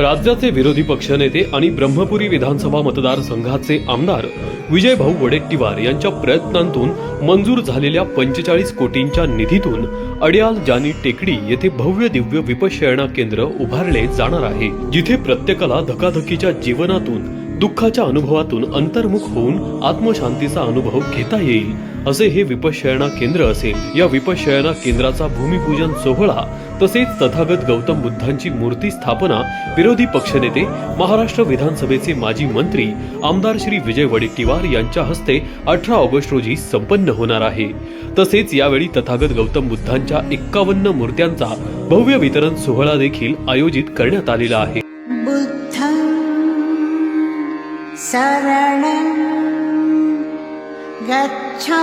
राज्याचे विरोधी पक्षनेते आणि ब्रह्मपुरी विधानसभा मतदारसंघाचे आमदार विजय भाऊ वडेट्टीवार यांच्या प्रयत्नांतून मंजूर झालेल्या पंचेचाळीस कोटींच्या निधीतून अडियाल जानी टेकडी येथे भव्य दिव्य विपशयना केंद्र उभारले जाणार आहे जिथे प्रत्येकाला धकाधकीच्या जीवनातून दुःखाच्या अनुभवातून अंतर्मुख होऊन आत्मशांतीचा अनुभव घेता येईल असे हे विपशयना केंद्र असेल. या विपशयना केंद्राचा भूमिपूजन सोहळा तसेच तथागत गौतम बुद्धांची मूर्ती स्थापना विरोधी पक्षनेते महाराष्ट्र विधानसभेचे माजी मंत्री आमदार श्री विजय वडेट्टीवार यांच्या हस्ते अठरा ऑगस्ट रोजी संपन्न होणार आहे. तसेच यावेळी तथागत गौतम बुद्धांच्या एक्कावन्न मूर्त्यांचा भव्य वितरण सोहळा देखील आयोजित करण्यात आलेला आहे. गच्छा